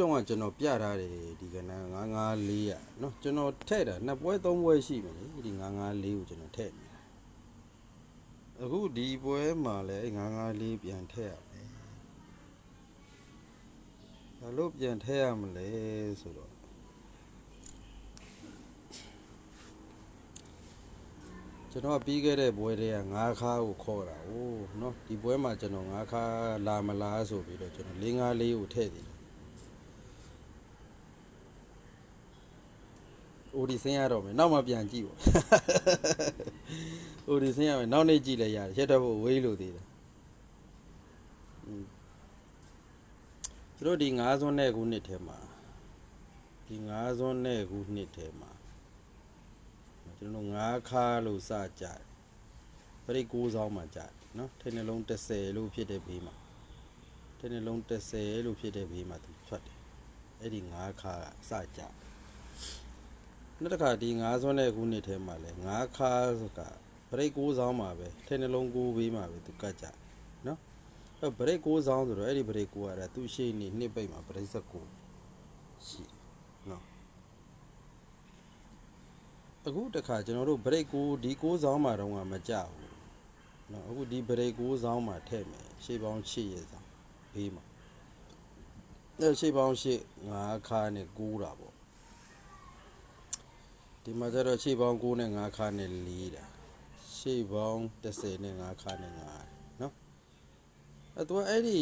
တုန်းကကျွန်တော်ပြထားတယ်ဒီကနန်း954อ่ะเนาะကျွန်တော်ထည့်တာနှစ်ပွဲသုံးပွဲရှိမယ်လေဒီ954ကိုကျွန်တော်ထည့်နေအခုဒီပွဲမှာလည်းအဲ့954ပြန်ထည့်ရမယ်ဘာလို့ပြန်ထည့်ရမလဲဆိုတော့ကျွန်တော်ကပြီးခဲ့တဲ့ပွဲတွေက9ခါကိုခေါ်တာ哦เนาะဒီပွဲမှာကျွန်တော်9ခါလာမလားဆိုပြီးတော့ကျွန်တော်454ကိုထည့်တယ် အိုဒီဆင်းရတော့မယ်နောက်မှပြန်ကြည့်ပေါ့အိုဒီဆင်းရမယ်နောက်နေ့ကြည့်လဲရတယ်ရက်တော့ဖို့ဝေးလို့သေးတယ်อืมသူတို့ဒီ9စွန်းနဲ့ခုနှစ်ထဲမှာဒီ9စွန်းနဲ့ခုနှစ်ထဲမှာကျွန်တော်9ခါလို့စကြတယ်ပရိတ်9ဆောင်မှကြတယ်နော်ထိနှလုံး30လို့ဖြစ်တဲ့ဘေးမှာထိနှလုံး30လို့ဖြစ်တဲ့ဘေးမှာသူထွက်တယ်အဲ့ဒီ9ခါကစကြတယ် နောက်တစ်ခါဒီ9စွန်းတဲ့ခုနှစ်ထဲမှာလဲ9ခါကဘရိတ်6ဆောင်မှာပဲထဲနှလုံး9ဘေးမှာပဲသူကတ်ကြနော်အဲဘရိတ်6ဆောင်ဆိုတော့အဲ့ဒီဘရိတ်6ကသူ့ရှိနေနှစ်ပိတ်မှာဘရိတ်19ရှိနော်အခုတစ်ခါကျွန်တော်တို့ဘရိတ်6ဒီ6ဆောင်မှာတော့မကြဘူးနော်အခုဒီဘရိတ်6ဆောင်မှာထည့်မယ်ရှေ့ပေါင်း8ရဲ့ဆောင်ဘေးမှာအဲရှေ့ပေါင်း8 5ခါနဲ့9တာပေါ့ ဒီမှာကျတော့ရှေ့ပေါင်း9နဲ့5ခါနဲ့4တာရှေ့ပေါင်း30နဲ့5ခါနဲ့5နော်အဲတော့အဲ့ဒီ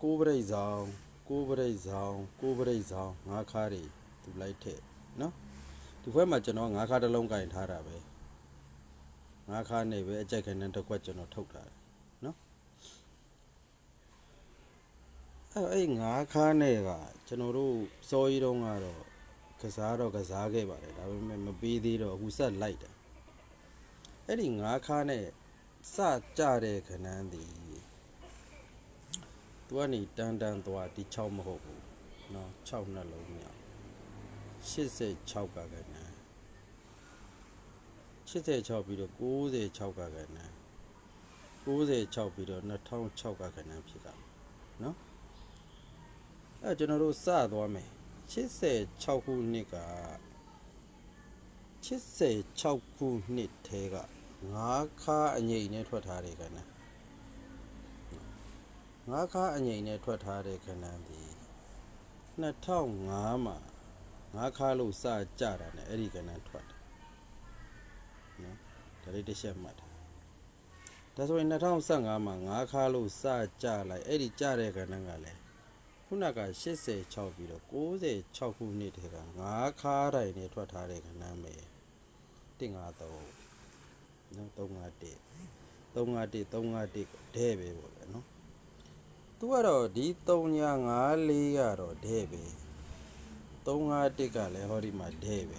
6ပရိတ်ဆောင်6ပရိတ်ဆောင်6ပရိတ်ဆောင်5ခါတွေသူလိုက်ထည့်နော်ဒီဘက်မှာကျွန်တော်5ခါတစ်လုံးကင်ထားတာပဲ5ခါနဲ့ပဲအကြိုက်ခံတဲ့တစ်ခွက်ကျွန်တော်ထုတ်ထားတယ်နော်အဲ့အဲ့5ခါနဲ့ကကျွန်တော်တို့စောကြီးတုန်းကတော့ ကစားတော့ကစားခဲ့ပါတယ်ဒါပေမဲ့မပေးသေးတော့အခုဆက်လိုက်တယ်အဲ့ဒီငါးခါနဲ့စကြတဲ့ခဏန်းသည်သူကနေတန်တန်သွားဒီ6မဟုတ်ဘူးเนาะ6နှလုံးမြောက်86ကကဏန်း86ပြီးတော့96ကကဏန်း96ပြီးတော့2006ကကဏန်းဖြစ်တာเนาะအဲ့ကျွန်တော်တို့စသွားမယ် 86ခုနှစ်က86ခုနှစ်ထဲကငါးခါအငိမ့်နဲ့ထွက်ထားတဲ့ကဏ္ဍငါးခါအငိမ့်နဲ့ထွက်ထားတဲ့ကဏ္ဍဒီ2005မှာငါးခါလို့စကြတာနဲ့အဲ့ဒီကဏ္ဍထွက်တယ်နော်ဒါလေးတစ်ချက်မှတ်ထားဒါဆိုရင်2015မှာငါးခါလို့စကြလိုက်အဲ့ဒီကြတဲ့ကဏ္ဍကလည်း ခုနက86ပြီးတော့96ခုနှစ်ထဲက9ခါတိုင်နဲ့ထွက်ထားတဲ့ခဏမ်းပဲ153နော်351 351 351ဒဲပဲပေါ့ဗျာနော်သူကတော့ဒီ354ကတော့ဒဲပဲ351ကလည်းဟောဒီမှာဒဲပဲ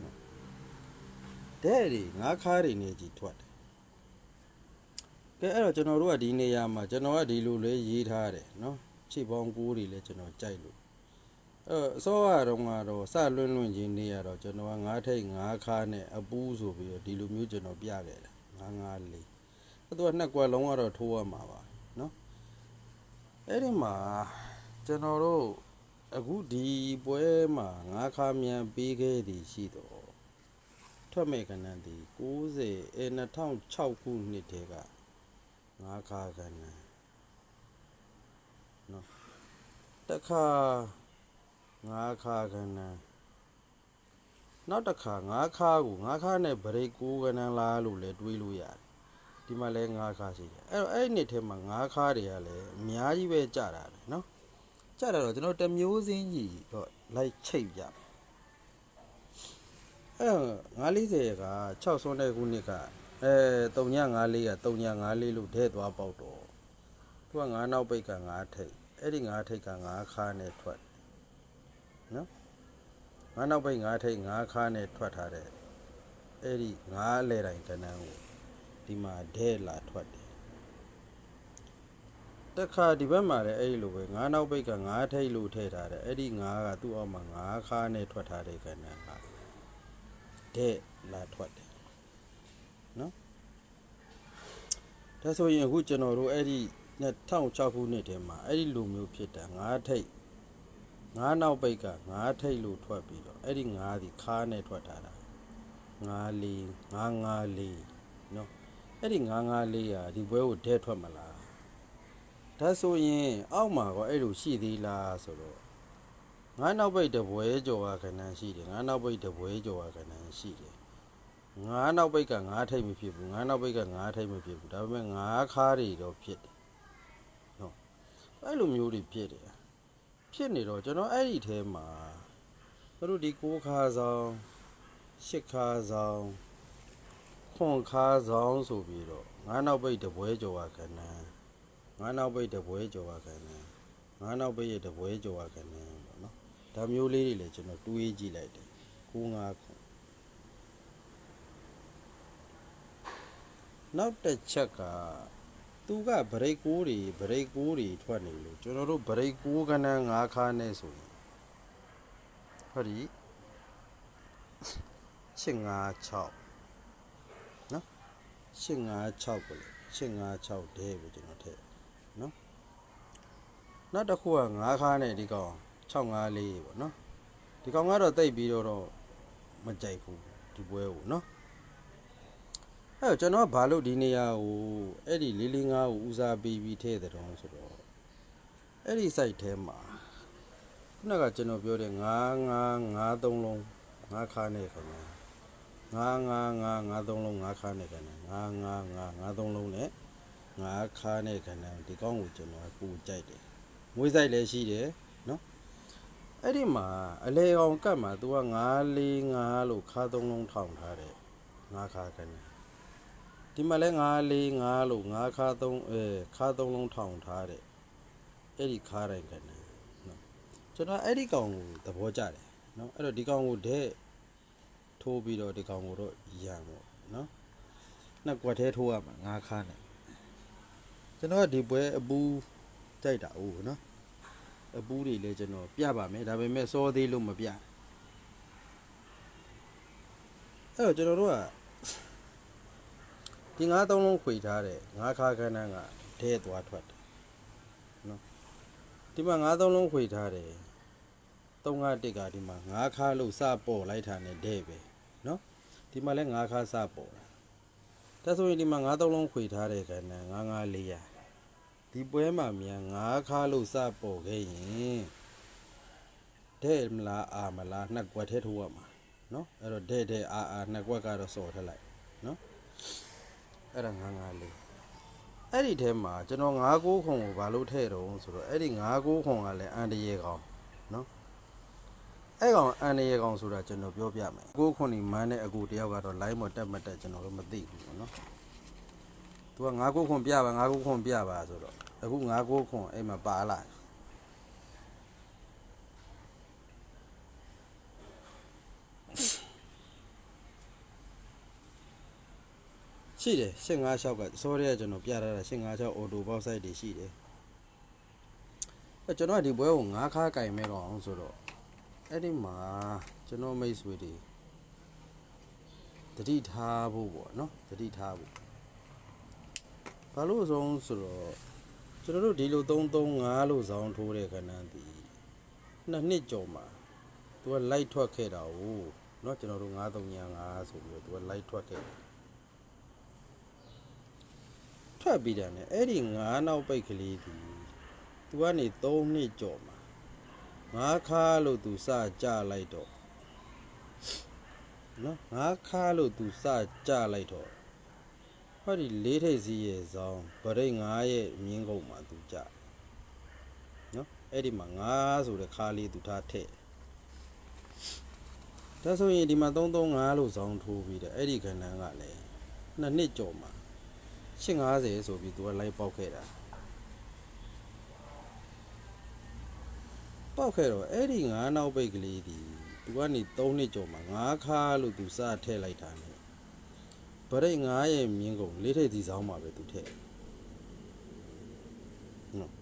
နော်ဒဲတွေ9ခါတွေနဲ့ကြီးထွက်တယ် ကဲအဲ့တော့ကျွန်တော်တို့ကဒီနေရာမှာကျွန်တော်ကဒီလိုလေးရေးထားတယ်နော်ခြေပေါင်းကိုးတွေလည်းကျွန်တော်ကြိုက်လို့အဲ့တော့အစောကတော့ကတော့စလွန်းလွန်းချင်းနေရတော့ကျွန်တော်က9ထိတ်9ခါနဲ့အပူးဆိုပြီးတော့ဒီလိုမျိုးကျွန်တော်ပြခဲ့တယ်954အဲ့တော့နှစ်ကွက်လုံးကတော့ထိုးရမှာပါနော်အဲ့ဒီမှာကျွန်တော်တို့အခုဒီပွဲမှာ9ခါမြန်ပေးခဲ့သည်ရှိတော့ထွက်မဲ့ကဏ္ဍဒီ90အဲ2006ခုနှစ်တည်းက ငါးခါကဏ္ဍနော်တစ်ခါငါးခါကဏ္ဍနောက်တစ်ခါငါးခါကိုငါးခါနဲ့ဗရိတ်ကိုကဏ္ဍလားလို့လည်းတွေးလို့ရတယ်ဒီမှာလည်းငါးခါရှိတယ်အဲ့တော့အဲ့ဒီနှစ်ထဲမှာငါးခါတွေကလည်းအများကြီးပဲကြတာပဲနော်ကြတာတော့ကျွန်တော်တစ်မျိုးစင်းကြီးတော့လိုက်ချိတ်ပြမယ်အဲ့940က6ဆွန်းတဲ့ခုနှစ်က အဲ3954က3954လို့ထဲသွားပေါက်တော့သူက9နောက်ပိတ်က9ထိပ်အဲ့ဒီ9ထိပ်က9ခါနဲ့ထွက်နော်9နောက်ပိတ်9ထိပ်9ခါနဲ့ထွက်ထားတဲ့အဲ့ဒီ9အလဲတိုင်းကဏ္ဍကိုဒီမှာထဲလာထွက်တယ်တခါဒီဘက်မှာလည်းအဲ့ဒီလိုပဲ9နောက်ပိတ်က9ထိပ်လို့ထည့်ထားတယ်အဲ့ဒီ9ကသူ့အောက်မှာ9ခါနဲ့ထွက်ထားတဲ့ကဏ္ဍကထဲလာထွက်တယ် ဒါဆိုရင်အခုကျွန်တော်တို့အဲ့ဒီ2006ခုနှစ်ထဲမှာအဲ့ဒီလိုမျိုးဖြစ်တာငါးထိတ်ငါးနောက်ပိတ်ကငါးထိတ်လို့ထွက်ပြီးတော့အဲ့ဒီငါးဒီခါနဲ့ထွက်ထားတာငါးလေးငါးငါးလေးနော်အဲ့ဒီငါးငါးလေးอ่ะဒီဘွဲကိုဒဲထွက်မလားဒါဆိုရင်အောက်မှာကောအဲ့လိုရှိသေးလားဆိုတော့ငါးနောက်ပိတ်တပွဲကြော်ကခဏန်းရှိတယ်ငါးနောက်ပိတ်တပွဲကြော်ကခဏန်းရှိတယ် ငါးနောက်ပိတ်ကငါးထိတ်မဖြစ်ဘူးငါးနောက်ပိတ်ကငါးထိတ်မဖြစ်ဘူးဒါပေမဲ့ငါးခါးတွေတော့ဖြစ်တယ်နော်အဲ့လိုမျိုးတွေဖြစ်တယ်ဖြစ်နေတော့ကျွန်တော်အဲ့ဒီထဲမှာသူတို့ဒီကိုးခါဆောင်ရှစ်ခါဆောင်ခွန်ခါဆောင်ဆိုပြီးတော့ငါးနောက်ပိတ်တပွဲကြော်ကခဏန်းငါးနောက်ပိတ်တပွဲကြော်ကခဏန်းငါးနောက်ပိတ်ရဲ့တပွဲကြော်ကခဏန်းပေါ့နော်ဒါမျိုးလေးတွေလည်းကျွန်တော်တွေးကြည့်လိုက်တယ်ကိုးငါးခွန် နောက်တစ်ချက်ကသူကဗရိတ်ကိုးတွေဗရိတ်ကိုးတွေထွက်နေလို့ကျွန်တော်တို့ဗရိတ်ကိုးကနန်း၅ခါနဲ့ဆိုရင်ဟောဒီ856နော်856ကိုလေ856တဲပဲကျွန်တော်ထည့်နော်နောက်တစ်ခုက၅ခါနဲ့ဒီကောင်654ပေါ့နော်ဒီကောင်ကတော့တိတ်ပြီးတော့တော့မကြိုက်ဘူးဒီပွဲကိုနော် အဲ့တော့ကျွန်တော်ကဘာလို့ဒီနေရာကိုအဲ့ဒီလေးလေးငါးကိုဦးစားပေးပြီးထည့်တဲ့တုံးဆိုတော့အဲ့ဒီ site ထဲမှာခုနကကျွန်တော်ပြောတဲ့ငါးငါးငါးသုံးလုံးငါးခါနဲ့ခင်ဗျာငါးငါးငါးငါးသုံးလုံးငါးခါနဲ့ခင်ဗျာငါးငါးငါးငါးသုံးလုံးနဲ့ငါးခါနဲ့ခင်ဗျာဒီကောင်းကိုကျွန်တော်ပူကြိုက်တယ်မွေး site လည်းရှိတယ်နော်အဲ့ဒီမှာအလေကောင်ကတ်မှာ तू ကငါးလေးငါးလို့ခါသုံးလုံးထောင်ထားတယ်ငါးခါခင်ဗျာ ဒီမှာလဲ9 4 5လို့9ခါ3အဲခါ3လုံးထောင်ထားတဲ့အဲ့ဒီခါတိုင်းကနဲ့နော်ကျွန်တော်အဲ့ဒီကောင်ကိုသဘောကျတယ်နော်အဲ့တော့ဒီကောင်ကိုတဲ့ထိုးပြီးတော့ဒီကောင်ကိုတော့ရံပေါ့နော်နှစ်ကွက်သေးထိုးရမှာ9ခါနဲ့ကျွန်တော်ကဒီပွဲအပူကြိုက်တာ哦နော်အပူတွေလည်းကျွန်တော်ပြပါမယ်ဒါပေမဲ့စောသေးလို့မပြအဲ့တော့ကျွန်တော်တို့က ဒီငါးသုံးလုံးခွေထားတဲ့ငါးခါခန်းတန်းကဒဲသွားထွက်တယ်နော်ဒီမှာငါးသုံးလုံးခွေထားတယ်သုံးငါးတစ်ကဒီမှာငါးခါလို့စပေါ်လိုက်တာနဲ့ဒဲပဲနော်ဒီမှာလဲငါးခါစပေါ်တာဒါဆိုရင်ဒီမှာငါးသုံးလုံးခွေထားတဲ့ခန်းတန်းငါးငါးလေးရဒီပွဲမှာမြန်ငါးခါလို့စပေါ်ခဲ့ရင်ဒဲမလားအာမလားနှစ်ကွက်ထဲထိုးရမှာနော်အဲ့တော့ဒဲဒဲအာအာနှစ်ကွက်ကတော့စော်ထက်လိုက်နော် အဲ့ဒါ954လေးအဲ့ဒီထဲမှာကျွန်တော်96ခုံကိုဘာလို့ထည့်တော့ဆိုတော့အဲ့ဒီ96ခုံကလည်းအန်တရေကောင်နော်အဲ့ကောင်အန်တရေကောင်ဆိုတာကျွန်တော်ပြောပြမယ်9ခုံนี่မန်းတဲ့အကူတယောက်ကတော့ line မတက်မတက်ကျွန်တော်တို့မသိဘူးပေါ့နော်သူက96ခုံပြပါ96ခုံပြပါဆိုတော့အခု96ခုံအဲ့မှာပါလာတယ် ရှိတယ်856ကစောရဲကျွန်တော်ပြထားတာ856 auto box site တွေရှိတယ်အဲကျွန်တော်ကဒီဘွဲကို9ခါကင်မဲ့တော့အောင်ဆိုတော့အဲ့ဒီမှာကျွန်တော်မိတ်ဆွေတွေတတိထားဖို့ပေါ့နော်တတိထားဖို့ဘာလို့ဆုံးဆိုတော့ကျွန်တော်တို့ဒီလို335လို့ဇောင်းထိုးတဲ့ခဏန်းဒီနှစ်နှစ်ကျော်မှာသူက light ထွက်ခဲ့တာ哦เนาะကျွန်တော်တို့9355ဆိုပြီးတော့သူက light ထွက်ခဲ့တယ် ထွက်ပြီးတယ်နဲ့အဲ့ဒီငါးနောက်ပိတ်ကလေးဒီသူကနေ3နှစ်ကြော်မှာငါးခါလို့သူစကြလိုက်တော့နော်ငါးခါလို့သူစကြလိုက်တော့ဟောဒီလေးထိပ်စီးရဲ့ဇောင်းဗရိတ်ငါးရဲ့မြင်းကုန်မှာသူကြနော်အဲ့ဒီမှာငါးဆိုတဲ့ခါလေးသူထားထည့်ဒါဆိုရင်ဒီမှာ335လို့ဇောင်းထိုးပြီးတယ်အဲ့ဒီခဏန်းကလည်းနှစ်နှစ်ကြော်မှာ 850ဆိုပြီးသူကလိုက်ပေါက်ခဲ့တာပေါက်ခဲ့တော့အဲ့ဒီငါးနောက်ပိတ်ကလေးဒီသူကနေ3နှစ်ကျော်မှာငါးခါလို့သူစထည့်လိုက်တာ ਨੇ ဗရိတ်ငါးရဲ့မြင်းကုန်လေးထိပ်စီဆောင်မှာပဲသူထည့်နော်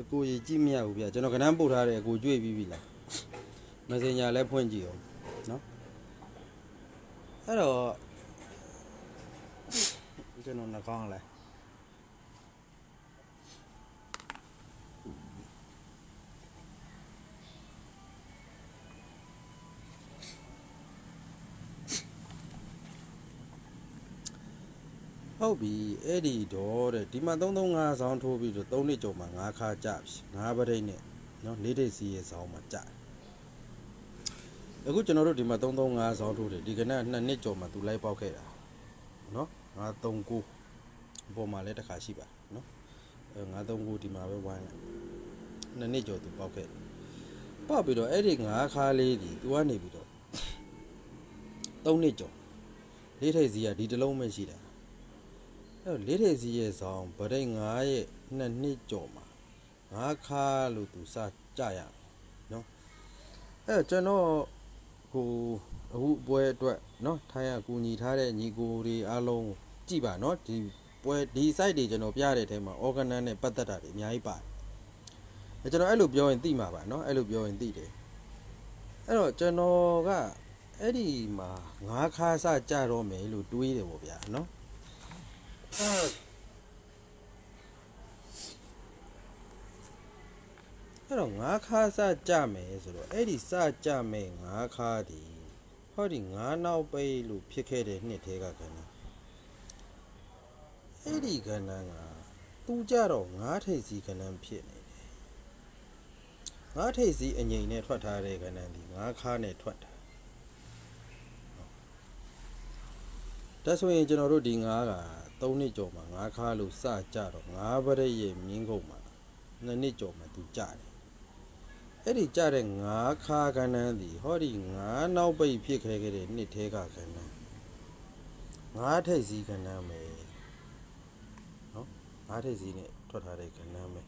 အကိုကြီးကြည့်မရဘူးဗျကျွန်တော်ကဏ္ဍပို့ထားတယ်အကိုကြွေပြီးပြီလား Messenger လည်းဖွင့်ကြည့်အောင်နော်အဲ့တော့ ကျွန်တော်နှကောင်းလဲဟုတ်ပြီအဲ့ဒီတော့တဲ့ဒီမှာ335ဆောင်းထိုးပြီးတော့3နှစ်ကျော်မှ5ခါကြပြီ5ပရိတ်နဲ့နော်၄ဒိတ်စီရဲ့ဆောင်းမှာကြတယ်အခုကျွန်တော်တို့ဒီမှာ335ဆောင်းထိုးတယ်ဒီကနေ့2နှစ်ကျော်မှသူလိုက်ပေါက်ခဲ့တာနော် 539ပေါ်မှာလည်းတစ်ခါရှိပါနော်အဲ539ဒီမှာပဲဝိုင်းလိုက်2နှစ်ကျော်သူပေါက်ခဲ့တယ်ပေါက်ပြီးတော့အဲ့ဒီ5ခါလေးဒီသူကနေပြီးတော့3နှစ်ကျော်လေးထိပ်စီကဒီတစ်လုံးပဲရှိတာအဲ့တော့လေးထေစီရဲ့ဆောင်ဗရိတ်9ရဲ့နှစ်နှစ်ကျော်မှာ9ခါလို့သူစကြရမယ်နော်အဲ့တော့ကျွန်တော်ကိုအခုပွဲအတွက်နော်ထိုင်းရကူညီထားတဲ့ညီကိုတွေအားလုံးကြ ည့်ပါနော်ဒီပွဲဒီ site တွေကျွန်တော်ပြတဲ့အထဲမှာ organ နဲ့ပတ်သက်တာတွေအများကြီးပါတယ်အဲ့ကျွန်တော်အဲ့လိုပြောရင်သိမှာပါနော်အဲ့လိုပြောရင်သိတယ်အဲ့တော့ကျွန်တော်ကအဲ့ဒီမှာ9ခါစကြတော့မယ်လို့တွေးတယ်ပေါ့ဗျာနော်အဲ့တော့ငါးခါစကြမယ်ဆိုတော့အဲ့ဒီစကြမယ်ငါးခါဒီဟောဒီငါးနောက်ပိတ်လို့ဖြစ်ခဲ့တဲ့နှစ်သေးကကဏ္ဍ အဲ့ဒီကဏ္ဍကသူကြတော့ငါးထိပ်စီကဏ္ဍဖြစ်နေတယ်ငါးထိပ်စီအငိမ်နဲ့ထွက်ထားတဲ့ကဏ္ဍဒီငါးခါနဲ့ထွက်တာဒါဆိုရင်ကျွန်တော်တို့ဒီငါးက3နှစ်ကျော်မှာငါးခါလို့စကြတော့ငါးပရိတ်ရဲ့မြင်းကုန်မှာ2နှစ်ကျော်မှာသူကြတယ်အဲ့ဒီကြတဲ့ငါးခါကဏ္ဍသည်ဟောဒီငါးနောက်ပိတ်ဖြစ်ခဲ့ခဲ့တဲ့နှစ်သေးကကဏ္ဍငါးထိပ်စီကဏ္ဍမယ်နော် ငါးထိပ်စီနဲ့ထွက်ထားတဲ့ကဏ္ဍမယ်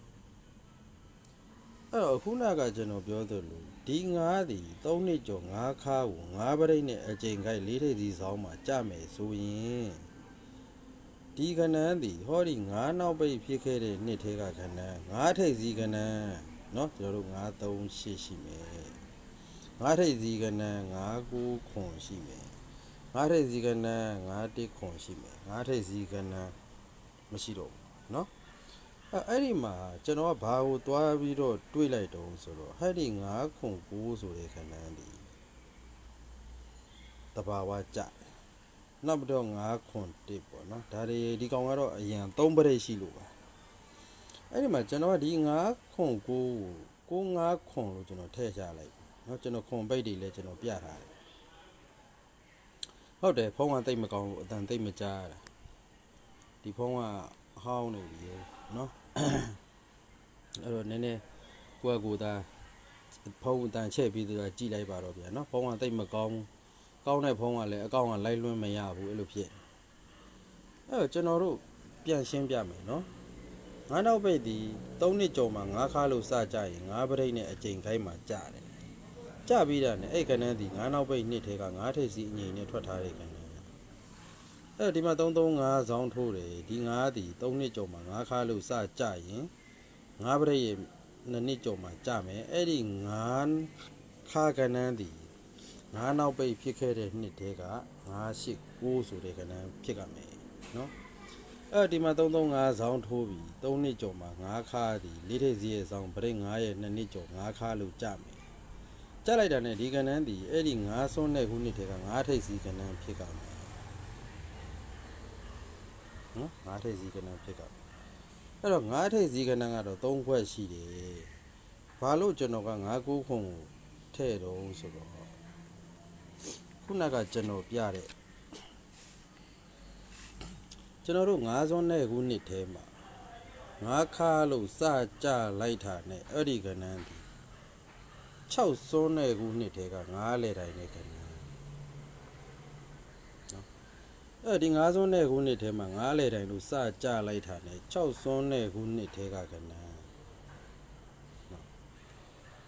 အဲ့တော့ခုနကကျွန်တော်ပြောသလိုဒီငါးသည်၃နှစ်ကျော်ငါးခါကိုငါးပရိတ်နဲ့အကြိမ်ခိုက်လေးထိပ်စီဆောင်မှာကြမယ်ဆိုရင်ဒီကဏ္ဍသည်ဟောဒီငါးနောက်ပိတ်ဖြစ်ခဲ့တဲ့နှစ်သေးကကဏ္ဍငါးထိပ်စီကဏ္ဍ เนาะကျွန်တော်တို့938ရှိမယ်9ထိပ်စီကနန်း99ခွန်ရှိမယ်9ထိပ်စီကနန်း91ခွန်ရှိမယ်9ထိပ်စီကနန်းမရှိတော့ဘူး เนาะအဲ့အဲ့ဒီမှာကျွန်တော်ကဘာကိုသွားပြီးတော့တွေးလိုက်တုံးဆိုတော့ဟဲ့ဒီ9ခွန်9ဆိုတဲ့ကနန်းဒီတဘာဝကြတယ်နောက်ပြီးတော့9ခွန်1ပေါ့เนาะဒါတွေဒီကောင်ကတော့အရင်3ပရိတ်ရှိလို့ပါ အဲ့ဒီမှာကျွန်တော်ကဒီ9ခွန်9ကိုကို9ခွန်လို့ကျွန်တော်ထည့်ချလိုက်เนาะကျွန်တော်ခွန်ပိတ်တွေလည်းကျွန်တော်ပြထားတယ်ဟုတ်တယ်ဖုန်းကတိတ်မကောင်းဘူးအတန်တိတ်မကြားရတာဒီဖုန်းက ဟောင်းနေပြီနော်အဲ့တော့နည်းနည်းကိုယ့်ကိုယ်သားဖုံးတန်ချက်ပြီးသူကကြည်လိုက်ပါတော့ဗျာနော်ဖုံးကတိတ်မကောင်းကောင်းတဲ့ဖုံးကလည်းအကောင့်ကလိုက်လွှင့်မရဘူးအဲ့လိုဖြစ်အဲ့တော့ကျွန်တော်တို့ပြန်ရှင်းပြမယ်နော်ငါးနောက်ပိတ်ဒီ၃နှစ်ကျော်မှငါးခါလို့စကြရင်ငါးပရိတ်နဲ့အချိန်ခိုင်းမှကြတယ်ကြပြီးတာနဲ့အဲ့ကနန်းဒီငါးနောက်ပိတ်နှစ်ထဲကငါးထိပ်စီအငိမ့်နဲ့ထွက်ထားတဲ့က ဏ္ဍအဲ့ဒီမှာ335ဇောင်းထိုးတယ်ဒီငါးဒီ၃နှစ်ကျော်မှာငါးခါလို့စကြရင်ငါးပရိတ်ရဲ့နှစ်နှစ်ကျော်မှာကြမယ်အဲ့ဒီငါးခါကဏ္ဍဒီငါးနောက်ပိတ်ဖြစ်ခဲ့တဲ့နှစ်ထဲက989ဆိုတဲ့ကဏ္ဍဖြစ်ကြမယ်နော်အဲ့ဒီမှာ335ဇောင်းထိုးပြီး3နှစ်ကျော်မှာ9ခါသည်လေးထိပ်စီးရဲ့ဇောင်းဗရိတ်9ရဲ့2နှစ်ကျော်9ခါလို့ကြမယ်ကြလိုက်တာနဲ့ဒီကဏ္ဍန်သည်အဲ့ဒီ9ဆွန်းတဲ့ခုနှစ်ထဲက9ထိပ်စီးကဏ္ဍန်ဖြစ်ကြမယ် နော်9ထိပ်စီးကဏ္ဍန်ဖြစ်ကြမယ်အဲ့တော့9ထိပ်စီးကဏ္ဍန်ကတော့3ခွက်ရှိတယ်ဘာလို့ကျွန်တော်က9ခုခုကိုထည့်တော့ဆိုတော့ခုနကကျွန်တော်ပြတဲ့ကျွန်တော်တို့9ဇွန်နဲ့ခုနှစ်ထဲမှာ9ခါလို့စကြလိုက်တာနဲ့အဲ့ဒီကဏ္ဍန်ဒီ6ဇွန်နဲ့ခုနှစ်ထဲက9လေတိုင်းနဲ့ကဏ္ဍန်နော် အဲ့ဒီ9ဇွန်နဲ့ခုနှစ်ထဲမှာ9လေတိုင်းလို့စကြလိုက်တာနဲ့6ဇွန်နဲ့ခုနှစ်ထဲကကဏ္ဍန်နော်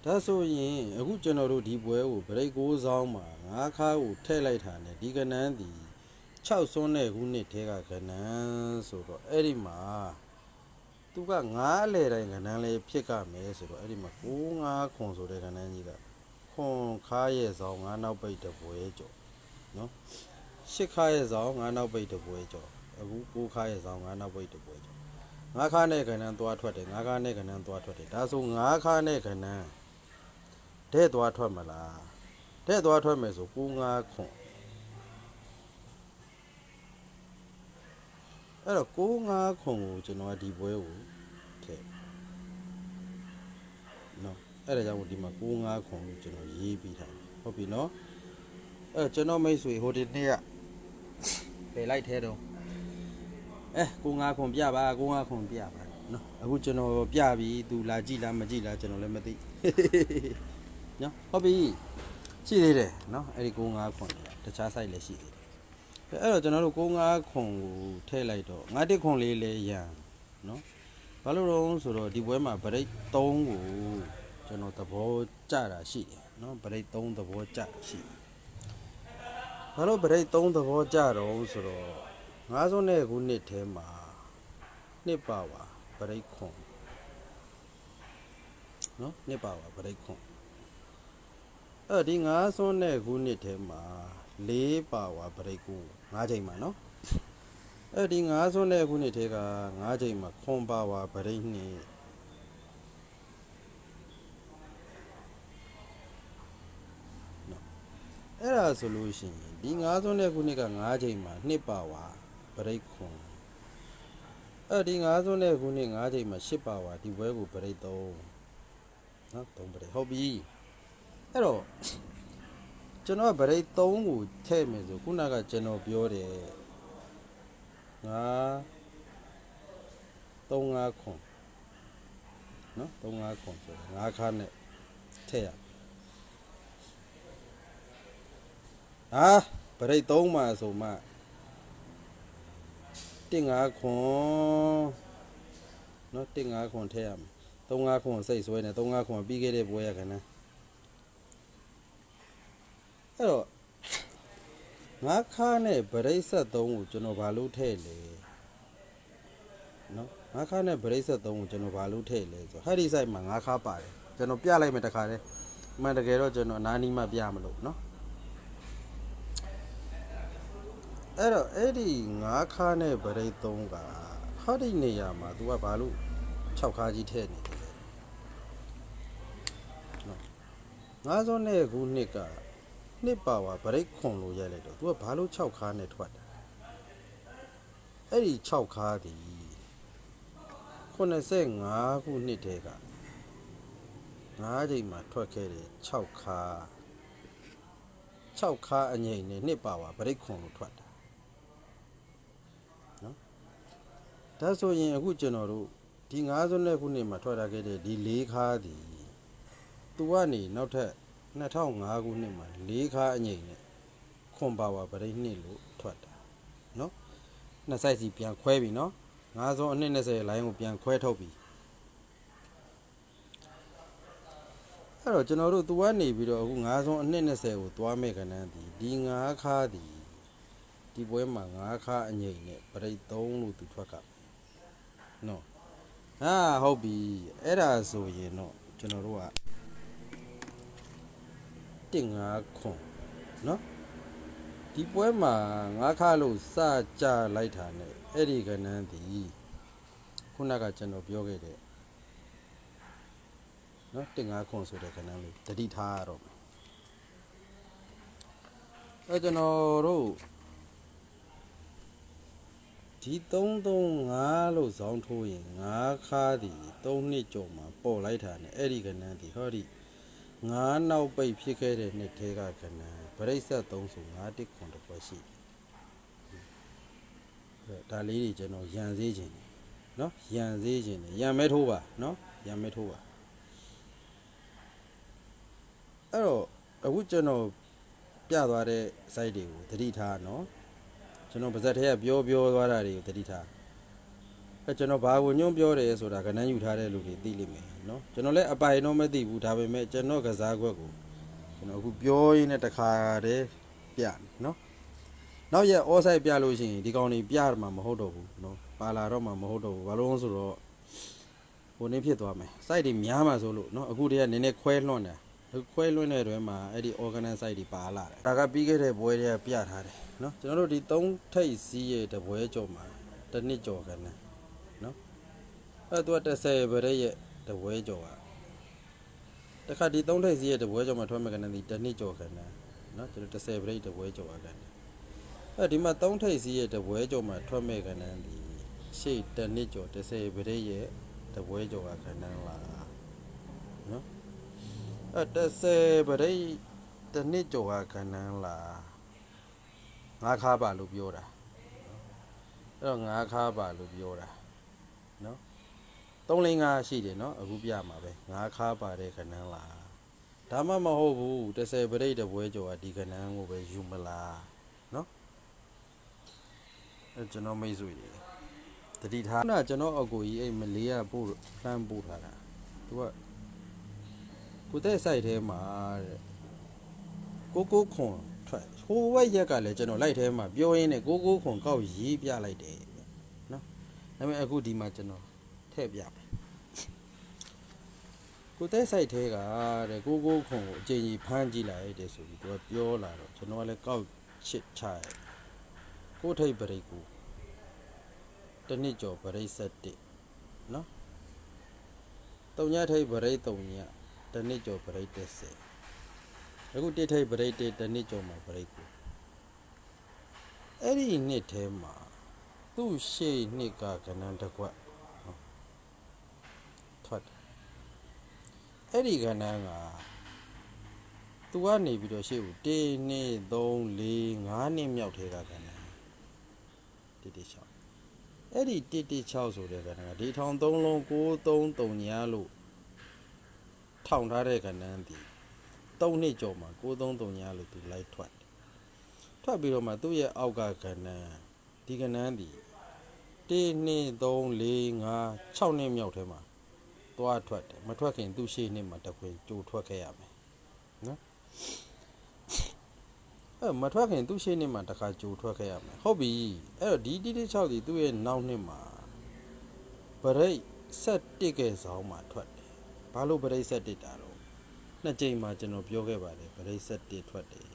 ဒါဆိုရင်အခုကျွန်တော်တို့ဒီပွဲကိုဗရိတ်6ဇောင်းမှာ9ခါကိုထည့်လိုက်တာနဲ့ဒီကဏ္ဍန်ဒီ6စွန်းတဲ့ခုနှစ်ထဲကကဏ္ဍဆိုတော့အဲ့ဒီမှာသူက9အလဲတိုင်းကဏ္ဍလေးဖြစ်ကမယ်ဆိုတော့အဲ့ဒီမှာ9 5ခွန်ဆိုတဲ့ကဏ္ဍကြီးကခွန်ခါရဲ့ဆောင်9နောက်ပိတ်တပွဲကျော်နော် 10ခါရဲ့ဆောင်9နောက်ပိတ်တပွဲကျော်အခု9ခါရဲ့ဆောင်9နောက်ပိတ်တပွဲကျော်9ခါနဲ့ကဏ္ဍသွားထွက်တယ်9ခါနဲ့ကဏ္ဍသွားထွက်တယ်ဒါဆို9ခါနဲ့ကဏ္ဍတဲ့သွားထွက်မလားတဲ့သွားထွက်မယ်ဆို9 5ခွန်အဲ့တော့65ခွန်ကိုကျွန်တော်ကဒီပွဲကိုထည့်နော်အဲ့ဒါကြောင့်မို့ဒီမှာ65ခွန်ကိုကျွန်တော်ရေးပြီးထားတယ်ဟုတ်ပြီနော်အဲ့တော့ကျွန်တော်မိတ်ဆွေဟိုဒီနေ့က ပယ်လိုက်သေးတော့အဲ65ခွန်ပြပါ65ခွန်ပြပါနော်အခုကျွန်တော်ပြပြီးသူလာကြည့်လားမကြည့်လားကျွန်တော်လည်းမသိနော်ဟုတ်ပြီရှိသေးတယ်နော်အဲ့ဒီ65ခွန်တခြား site လည်းရှိသေးတယ်အဲ့တော့ကျွန်တော်တို့65ခွန်ကိုထည့်လိုက်တော့51ခွန်လေးလည်းရန်နော်ဘာလို့တော့ဆိုတော့ဒီပွဲမှာဗရိတ်3ကိုကျွန်တော်သဘောကျတာရှိတယ်နော်ဗရိတ်3သဘောကျတာရှိတယ် ဘာလို့ဗရိတ်3သဘောကျတော့ဆိုတော့50နဲ့ခုနှစ်ထဲမှာနှစ်ပါဝါဗရိတ်ခွန်နော်နှစ်ပါဝါဗရိတ်ခွန်အဲ့တော့ဒီ50နဲ့ခုနှစ်ထဲမှာ၄ပါဝါပရိတ်ကို၅ချိန်မှာနော်အဲ့ဒီ9ဆွန်းတဲ့ခုနှစ်ထဲက9ချိန်မှာခွန်ပါဝါပရိတ်နှစ်နော်အဲ့ဒါဆိုလို့ရှိရင် ဒီ9ဆွန်းတဲ့ခုနှစ်က9ချိန်မှာ2ပါဝါပရိတ်ခွန်အဲ့ဒီ9ဆွန်းတဲ့ခုနှစ်9ချိန်မှာ10ပါဝါဒီဘွဲကိုပရိတ်3နော်3ပရိတ်ဟုတ်ပြီအဲ့တော့ကျွန်တော်ကဗရိတ်3ကိုထည့်မယ်ဆိုခုနကကျွန်တော်ပြောတယ်ငါ35ခွန်နော်35ခွန်ဆိုတော့ငါးခါနဲ့ထည့်ရ ဟာဗရိတ်3မှာဆိုမှတင်5ခွန်နော်တင်5ခွန်ထည့်ရမယ်35ခွန်စိတ်ဆွဲနေ35ခွန်ပြီးခဲ့တဲ့ပွဲရခဏအဲ့တော့ငါးခါနဲ့ဗရိတ်ဆက်သုံးကိုကျွန်တော်ဘာလို့ထည့်လဲနော်ငါးခါနဲ့ဗရိတ်ဆက်သုံးကိုကျွန်တော်ဘာလို့ထည့်လဲဆိုတော့ဟဲ့ဒီ site မှာငါးခါပါတယ်ကျွန်တော်ပြလိုက်မယ်တခါတည်းအမှန်တကယ်တော့ကျွန်တော်အနာနီးမှပြမလို့နော် အဲ့တော့အဲ့ဒီငါးခါနဲ့ဗရိတ်သုံးကဟောဒီနေရာမှာ तू ကဘာလို့6ခါကြီးထည့်နေတယ်လဲနော်ငါးစုံနဲ့ခုနှစ်ကနှစ်ပါဝါဗရိတ်ခွန်လို့ရိုက်လိုက်တော့ तू ကဘာလို့6ခါနဲ့ထွက်တာအဲ့ဒီ6ခါဒီ85ခုနှစ်တည်းက9ချိန်မှာထွက်ခဲ့တဲ့6ခါ6ခါအငိမ့်နဲ့နှစ်ပါဝါဗရိတ်ခွန်လို့ထွက်တာ ဒါဆိုရင်အခုကျွန်တော်တို့ဒီ90ခုနှစ်မှာထွက်လာခဲ့တဲ့ဒီ4ခါဒီ तू ကနေနောက်ထပ် 2005ခုနှစ်မှာ၄ခါအငိမ့်နဲ့ခွန်ပါဝါပရိတ်နှစ်လို့ထွက်တာเนาะနှစ်ဆိုင်စီပြန်ခွဲပြီเนาะငါးစုံအနှစ်20လိုင်းကိုပြန်ခွဲထုတ်ပြီအဲ့တော့ကျွန်တော်တို့သူကနေပြီးတော့အခုငါးစုံအနှစ်20ကိုသွားမဲ့ကဏ္ဍဒီဒီငါးခါဒီဒီပွဲမှာငါးခါအငိမ့်နဲ့ပရိတ်3လို့သူထွက်က နော်ဟာဟုတ်ပြီအဲ့ဒါဆိုရင်တော့ကျွန်တော်တို့က159ခွန်နော်ဒီပွဲမှာငါးခါလို့စကြလိုက်တာနဲ့အဲ့ဒီကဏ္ဍသည်ခုနကကျွန်တော်ပြောခဲ့တဲ့နော်159ခွန်ဆိုတဲ့ကဏ္ဍလေးတတိထားရတော့အဲကျွန်တော်တို့ ဒီ335လို့ဇောင်းထိုးရင်ငါးခါဒီ3နှစ်ကျော်မှာပေါ်လိုက်တာနဲ့အဲ့ဒီကဏ္ဍဒီဟောဒီ ငါးနောက်ပိတ်ဖြစ်ခဲ့တဲ့နှစ်ထဲကကဏ္ဍဗရိတ်ဆက်3ဆို5တစ်ခွန်တစ်ပွဲရှိတယ်ဒါလေးတွေကျွန်တော်ရန်သေးခြင်းเนาะရန်သေးခြင်းရန်မဲထိုးပါเนาะရန်မဲထိုးပါအဲ့တော့အခုကျွန်တော်ပြသွားတဲ့ site တွေကိုသတိထားเนาะ ကျွန်တော်ပါဇက်ထဲကပြောပြောသွားတာတွေကိုသတိထားအဲကျွန်တော်ဘာကိုညွှန်းပြောတယ်ဆိုတာကဏ္ဍယူထားတဲ့လူတွေသိလိမ့်မယ်နော်ကျွန်တော်လည်းအပိုင်တော့မသိဘူးဒါပေမဲ့ကျွန်တော်ကစားခွက်ကိုကျွန်တော်အခုပြောရင်းနဲ့တခါတည်းပြနော်နောက်ရက် offside ပြလို့ရှိရင်ဒီကောင်တွေပြမှာမဟုတ်တော့ဘူးနော်ပါလာတော့မှာမဟုတ်တော့ဘူးဘာလို့လဲဆိုတော့ဟိုနေ့ဖြစ်သွားမယ် site တွေများမှာဆိုလို့နော်အခုတည်းကနည်းနည်းခွဲလွှန့်တယ် ခွဲလွှင့်တဲ့အတွင်းမှာအဲ့ဒီ organize site တွေပါလာတယ်ဒါကပြီးခဲ့တဲ့ဘွဲတွေကပြထားတယ်เนาะကျွန်တော်တို့ဒီ3ထိပ်စီးရဲ့တပွဲကြော်မှာတစ်နှစ်ကြော်ကန်တယ် အဲ့သူက30ဗရက်ရဲ့တပွဲကျော်อ่ะတခါဒီ3ထိပ်စီးရဲ့တပွဲကျော်မှာထွက်မဲ့ကနေဒီတစ်နှစ်ကျော်ခဏเนาะကျွန်တော်30ဗရက်တပွဲကျော်อ่ะကန်အဲ့ဒီမှာ3ထိပ်စီးရဲ့တပွဲကျော်မှာထွက်မဲ့ကနေဒီ ရှေ့တစ်နှစ်ကျော်30ပရိတ်ရဲ့တပွဲကျော်ကခဏန်းလာနော် အဲ30ပရိတ်တစ်နှစ်ကျော်ကခဏန်းလာငါးခါပါလို့ပြောတာအဲ့တော့ငါးခါပါလို့ပြောတာနော်3လင်း5ရှိတယ်နော်အခုပြမှာပဲငါးခါပါတဲ့ခဏန်းလာဒါမှမဟုတ်ဘူး30ပရိတ်တပွဲကျော်ကဒီခဏန်းကိုပဲယူမလားနော်အဲကျွန်တော်မိတ်ဆွေတွေတတိထားနာကျွန်တော်အကိုကြီးအဲ့မလေးကပို့လှမ်းပို့ထားတာသူက ကိုတဲ့ site ထဲမှာတဲ့ကိုကိုခွန်ထွက်ဟိုဘက်ရက်ကလည်းကျွန်တော်လိုက်ထဲမှာပြောရင်းနဲ့ကိုကိုခွန်ကောက်ရေးပြလိုက်တယ်နော်ဒါပေမဲ့အခုဒီမှာကျွန်တော်ထည့်ပြမယ်ကိုတဲ့ site ထဲကတဲ့ကိုကိုခွန်ကိုအချိန်ကြီးဖမ်းကြည့်လိုက်တယ်ဆိုပြီးသူကပြောလာတော့ကျွန်တော်ကလည်းကောက်ချစ်ချရကိုထိတ်ပရိတ်ကိုတနစ်ကျော်ဗရိတ်ဆက်တစ်နော်တုံညထိတ်ဗရိတ်တုံည တနစ်ကျော်ဗရိတ်တစ်ဆယ်အခုတိထိတ်ဗရိတ်တစ်တနစ်ကျော်မှာဗရိတ်ကိုအဲ့ဒီနှစ်ထဲမှာသူ့ရှေ့နှစ်ကကဏ္ဍတစ်ခွက်နော်ထွက်တယ်အဲ့ဒီကဏ္ဍကသူကနေပြီးတော့ရှေ့ကို1 2 3 4 5နှစ်မြောက်ထဲကကဏ္ဍတိတိချောင်းအဲ့ဒီ116ဆိုတဲ့ကဏ္ဍကဒီထောင်3လုံး933ညာလို့ ထောင်ထားတဲ့ကဏ္ဍဒီ3နှစ်ကျော်မှာ933ညာလို့သူလိုက်ထွက်တယ်ထွက်ပြီးတော့မှသူ့ရဲ့အောက်ကကဏ္ဍဒီကဏ္ဍဒီ1 2 3 4 5 6နှစ်မြောက်ထဲမှာသွားထွက်တယ်မထွက်ခင်သူ့ရှေ့နှစ်မှာတစ်ခွင်ကြိုထွက်ခဲ့ရမယ်နော်အဲမထွက်ခင်သူ့ရှေ့နှစ်မှာတစ်ခါကြိုထွက်ခဲ့ရမယ်ဟုတ်ပြီအဲ့တော့ဒီ116ဒီသူ့ရဲ့နောက်နှစ်မှာဗရိတ်ဆက်တစ်ကဲဆောင်မှာထွက်တယ် ဘာလို့ဗရိတ်ဆက်တစ်တာတော့နှစ်ကြိမ်မှာကျွန်တော်ပြောခဲ့ပါတယ်ဗရိတ်ဆက်တစ်ထွက်တယ်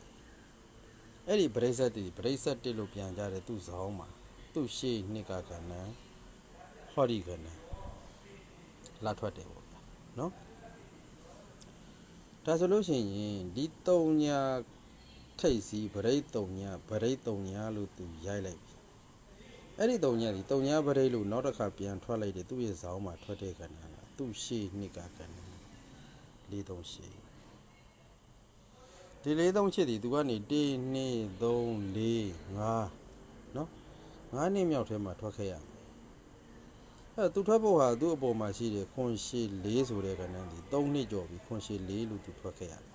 အဲ့ဒီဗရိတ်ဆက်တစ်ဗရိတ်ဆက်တစ်လို့ပြန်ကြတယ်သူ့ဆောင်မှာသူ့ရှေ့နှစ်ကကဏ္ဍဟောဒီကဏ္ဍလာထွက်တယ်ပေါ့ဗျာနော်ဒါဆိုလို့ရှိရင်ဒီ3ညာထိတ်စီဗရိတ်3ညာဗရိတ်3ညာလို့သူရိုက်လိုက်ပြီအဲ့ဒီ3ညာဒီ3ညာဗရိတ်လို့နောက်တစ်ခါပြန်ထွက်လိုက်တယ်သူ့ရဲ့ဇောင်းမှာထွက်တဲ့ကဏ္ဍက သူ့ရှေ့နှစ်ကကဏ္ဍ438ဒီ438ဒီသူကနေ1 2 3 4 5နော်9နှစ်မြောက်ထဲမှာထွက်ခဲ့ရမယ်အဲ့သူထွက်ဖို့ဟာသူ့အပေါ်မှာရှိတယ်ခွန်ရှေ4ဆိုတဲ့ကဏ္ဍဒီ3နှစ်ကျော်ပြီခွန်ရှေ4လို့သူထွက်ခဲ့ရတယ်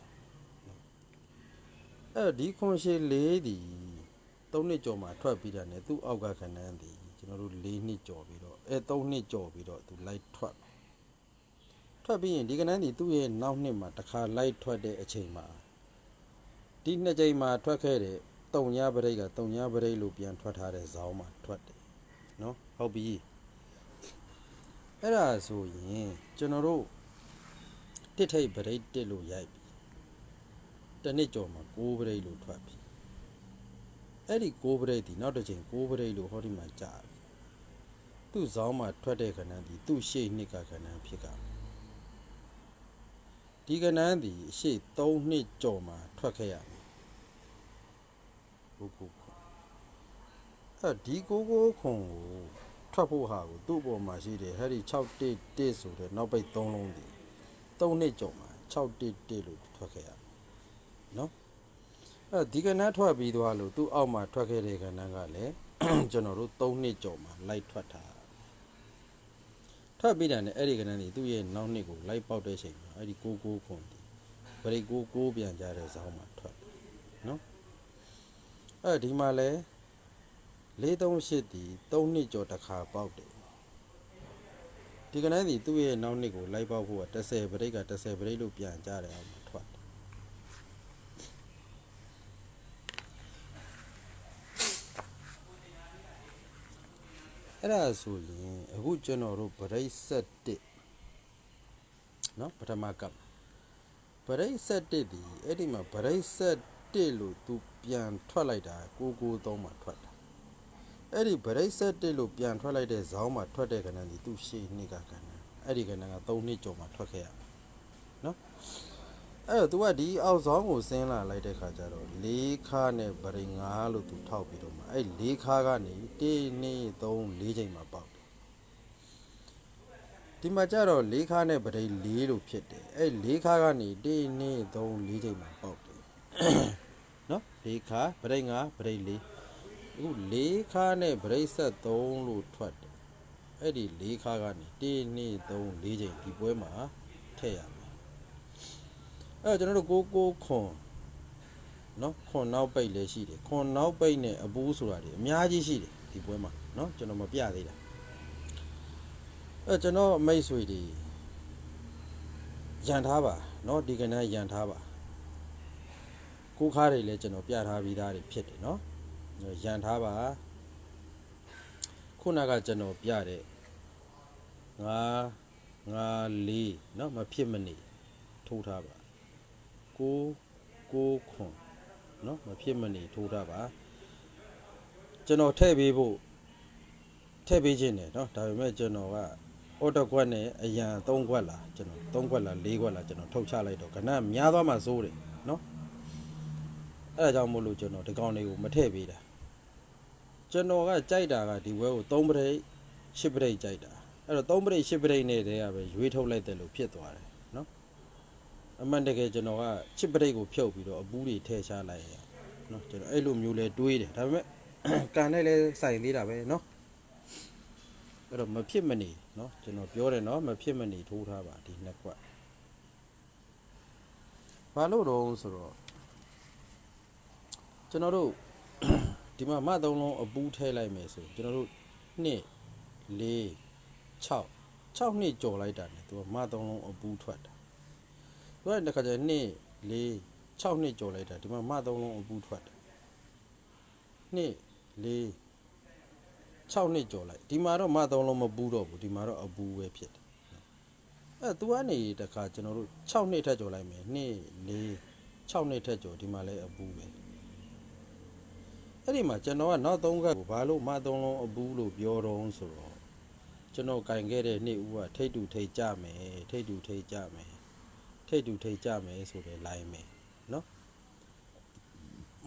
အဲ့ဒီခွန်ရှေ4ဒီ3နှစ်ကျော်မှာထွက်ပြီးတာ ਨੇ သူ့အောက်ကကဏ္ဍဒီကျွန်တော်တို့4နှစ်ကျော်ပြီးတော့အဲ3နှစ်ကျော်ပြီးတော့သူလိုက်ထွက် ထွက်ပြီးရင်ဒီကဏ္ဍဒီသူ့ရဲ့နောက်နှစ်မှာတစ်ခါလိုက်ထွက်တဲ့အချိန်မှာဒီနှစ်ကြိမ်မှာထွက်ခဲ့တဲ့တုံညာပရိတ်ကတုံညာပရိတ်လို့ပြန်ထွက်ထားတဲ့ဇောင်းမှာထွက်တယ်နော်ဟုတ်ပြီအဲ့ဒါဆိုရင်ကျွန်တော်တို့တစ်ထိပ်ဗရိတ်တစ်လို့ရိုက်ပြီတစ်နှစ်ကျော်မှာ6ဗရိတ်လို့ထွက်ပြီအဲ့ဒီ6ဗရိတ်ဒီနောက်တစ်ချိန်6ဗရိတ်လို့ဟောဒီမှာကြာပြီသူ့ဇောင်းမှာထွက်တဲ့ခဏန်းဒီသူ့ရှေ့နှစ်ကခဏန်းဖြစ်က ဒီခဏန်းဒီရှေ့3နှစ်ကျော်မှာထွက်ခဲ့ရမယ်ကိုကိုခွန်အဲ့ဒီကိုကိုခွန်ကိုထွက်ဖို့ဟာကိုသူ့အပေါ်မှာရှိတယ်ဟဲ့ဒီ611ဆိုတဲ့နောက်ပိတ်3လုံးဒီ3နှစ်ကျော်မှာ611လို့ထွက်ခဲ့ရနော်အဲဒီကဏ္ဍထွက်ပြီးသွားလို့သူ့အောက်မှာထွက်ခဲ့တဲ့ကဏ္ဍကလည်းကျွန်တော်တို့3နှစ်ကျော်မှာလိုက်ထွက်တာ ထွက်ပြီးတာနဲ့အဲ့ဒီကဏ္ဍนี่သူ့ရဲ့နောက်နှစ်ကိုလိုက်ပေါက်တဲ့ချိန်မှာအဲ့ဒီ99ခွန်ဒီဗရိတ်99ပြန်ကြတဲ့ဇောင်းမှာထွက်နော်အဲ့ဒီမှာလည်း438ဒီ3နှစ်ကျော်တစ်ခါပေါက်တယ်ဒီကနေ့ဒီသူ့ရဲ့နောက်နှစ်ကိုလိုက်ပေါက်ဖို့က30ဗရိတ်က30ဗရိတ်လို့ပြန်ကြတယ်အောင်မှာထွက်တယ် အဲ့ဒါဆိုရင်အခုကျွန်တော်တို့ဗရိတ်ဆက်တစ်နော်ပထမကပ်ဗရိတ်ဆက်တစ်ဒီအဲ့ဒီမှာဗရိတ်ဆက်တစ်လို့သူပြန်ထွက်လိုက်တာ993မှာထွက်တာအဲ့ဒီဗရိတ်ဆက်တစ်လို့ပြန်ထွက်လိုက်တဲ့ဇောင်းမှာထွက်တဲ့ကဏ္ဍဒီသူ့ရှေ့နှစ်ကကဏ္ဍအဲ့ဒီကဏ္ဍက3နှစ်ကျော်မှာထွက်ခဲ့ရမယ်နော် အဲ့တော့ तू ကဒီအောက်ဆောင်ကိုဆင်းလာလိုက်တဲ့ခါကျတော့၄ခါနဲ့ဗရိန်5လို့ तू ထောက်ပြီးတော့မှအဲ့၄ခါကနေ1 2 3 4ချိန်မှာပေါက်တယ်ဒီမှာကျတော့၄ခါနဲ့ဗရိန်4လို့ဖြစ်တယ်အဲ့၄ခါကနေ1 2 3 4ချိန်မှာပေါက်တယ်နော်၄ခါဗရိန်5ဗရိန်4အခု၄ခါနဲ့ဗရိန်ဆက်3လို့ထွက်တယ်အဲ့ဒီ၄ခါကနေ1 2 3 4ချိန်ဒီပွဲမှာထည့်ရမယ် အဲ့တော့ကျွန်တော်တို့ကိုကိုခွန်နော်ခွန်နောက်ပိတ်လည်းရှိတယ်ခွန်နောက်ပိတ်နဲ့အပူးဆိုတာတွေအများကြီးရှိတယ်ဒီပွဲမှာနော်ကျွန်တော်မပြသေးတာအဲ့တော့ကျွန်တော်မိတ်ဆွေတွေရန်ထားပါနော်ဒီကနေ့ရန်ထားပါကိုခါတွေလည်းကျွန်တော်ပြထားပြီးသားတွေဖြစ်တယ်နော်ရန်ထားပါခုနကကျွန်တော်ပြတဲ့ငါငါလေးနော်မဖြစ်မနေထိုးထားပါ ကိုကိုခွန်เนาะမဖြစ်မနေထိုးတာပါကျွန်တော်ထည့်ပေးဖို့ထည့်ပေးခြင်းတယ်เนาะဒါပေမဲ့ကျွန်တော်ကအော်တိုခွက်နဲ့အရန်3ခွက်လာကျွန်တော်3ခွက်လာ4ခွက်လာကျွန်တော်ထုတ်ချလိုက်တော့ခဏများသွားမှစိုးတယ်เนาะအဲ့ဒါကြောင့်မို့လို့ကျွန်တော်ဒီကောင်တွေကိုမထည့်ပေးတာကျွန်တော်ကကြိုက်တာကဒီဝဲကို3ပရိတ်10ပရိတ်ကြိုက်တာအဲ့တော့3ပရိတ်10ပရိတ်နဲ့တည်းကပဲရွေးထုတ်လိုက်တယ်လို့ဖြစ်သွားတယ် အမှန်တကယ်ကျွန်တော်ကချစ်ပရိတ်ကိုဖြုတ်ပြီးတော့အပူးတွေထည့်ချလိုက်ရနော်ကျွန်တော်အဲ့လိုမျိုးလဲတွေးတယ်ဒါပေမဲ့ကန်နဲ့လဲစိုင်သေးတာပဲနော်အဲ့တော့မဖြစ်မနေနော်ကျွန်တော်ပြောတယ်နော်မဖြစ်မနေထိုးထားပါဒီနှစ်ခွက်ဘာလို့တော့ဆိုတော့ကျွန်တော်တို့ဒီမှာမသုံးလုံးအပူးထည့်လိုက်မယ်ဆိုကျွန်တော်တို့နှစ်၄6 6နှစ်ကြော်လိုက်တာ ਨੇ သူကမသုံးလုံးအပူးထွက်တာ သူကတခါကျ2 4 6နှစ်ကြော်လိုက်တာဒီမှာမသုံးလုံးအပူထွက်တယ်2 4 6နှစ်ကြော်လိုက်ဒီမှာတော့မသုံးလုံးမပူတော့ဘူးဒီမှာတော့အပူပဲဖြစ်တယ်အဲသူကနေတခါကျွန်တော်တို့6နှစ်ထက်ကြော်လိုက်မယ်2 4 6နှစ်ထက်ကြော်ဒီမှာလည်းအပူပဲအဲ့ဒီမှာကျွန်တော်ကနောက်3ခက်ကိုဘာလို့မသုံးလုံးအပူလို့ပြောတော့ဆိုတော့ကျွန်တော်ကင်ခဲ့တဲ့နေ့ဦးကထိတ်တူထိတ်ကြမယ်ထိတ်တူထိတ်ကြမယ် ထိတ်တူထိတ်ကြမယ်ဆိုတဲ့ line မယ်နော်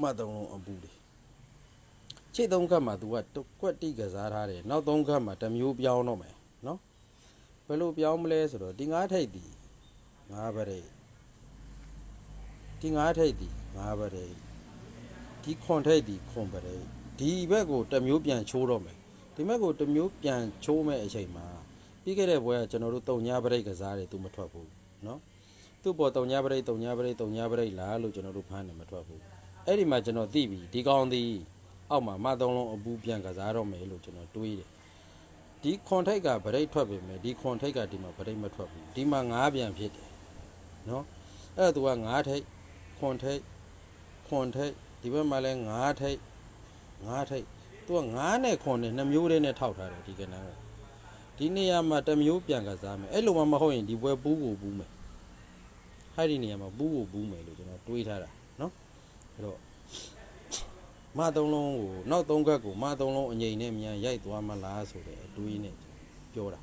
မှတ်သုံးလုံးအပူတွေခြေသုံးခတ်မှာ तू ကတကွက်တိကစားထားတယ်နောက်သုံးခတ်မှာတစ်မျိုးပြောင်းတော့မယ်နော်ဘယ်လိုပြောင်းမလဲဆိုတော့ဒီငါးထိတ်ဒီငါးပရိတ်ဒီငါးထိတ်ဒီငါးပရိတ်ဒီခွန်ထိတ်ဒီခွန်ပရိတ်ဒီဘက်ကိုတစ်မျိုးပြန်ချိုးတော့မယ်ဒီဘက်ကိုတစ်မျိုးပြန်ချိုးမဲ့အချိန်မှာပြီးခဲ့တဲ့ဘွဲကကျွန်တော်တို့တုံညာပရိတ်ကစားတယ် तू မထွက်ဘူးနော် သူ့ပေါ်တုံညာပရိတ်တုံညာပရိတ်တုံညာပရိတ်လားလို့ကျွန်တော်တို့ဖမ်းတယ်မထွက်ဘူးအဲ့ဒီမှာကျွန်တော်သိပြီဒီကောင်ဒီအောက်မှာမသုံးလုံးအပူပြန်ကစားတော့မယ်လို့ကျွန်တော်တွေးတယ်ဒီခွန်ထိတ်ကပရိတ်ထွက်ပြီမယ်ဒီခွန်ထိတ်ကဒီမှာပရိတ်မထွက်ဘူးဒီမှာငါးပြန်ဖြစ်တယ်နော်အဲ့ဒါသူကငါးထိတ်ခွန်ထိတ်ခွန်ထိတ်ဒီဘက်မှာလည်းငါးထိတ်ငါးထိတ်သူကငါးနဲ့ခွန်နဲ့နှစ်မျိုးတည်းနဲ့ထောက်ထားတယ်ဒီကနန်းကဒီနေရာမှာတစ်မျိုးပြန်ကစားမယ်အဲ့လိုမှမဟုတ်ရင်ဒီပွဲပူးကိုပူးမယ် အဲ့ဒီနေရာမှာဘူးကိုဘူးမယ်လို့ကျွန်တော်တွေးထားတာเนาะအဲ့တော့မသုံးလုံးကိုနောက်သုံးခက်ကိုမသုံးလုံးအငိမ့်နဲ့မြန်ရိုက်သွားမလားဆိုတဲ့အတွေးနဲ့ပြောတာ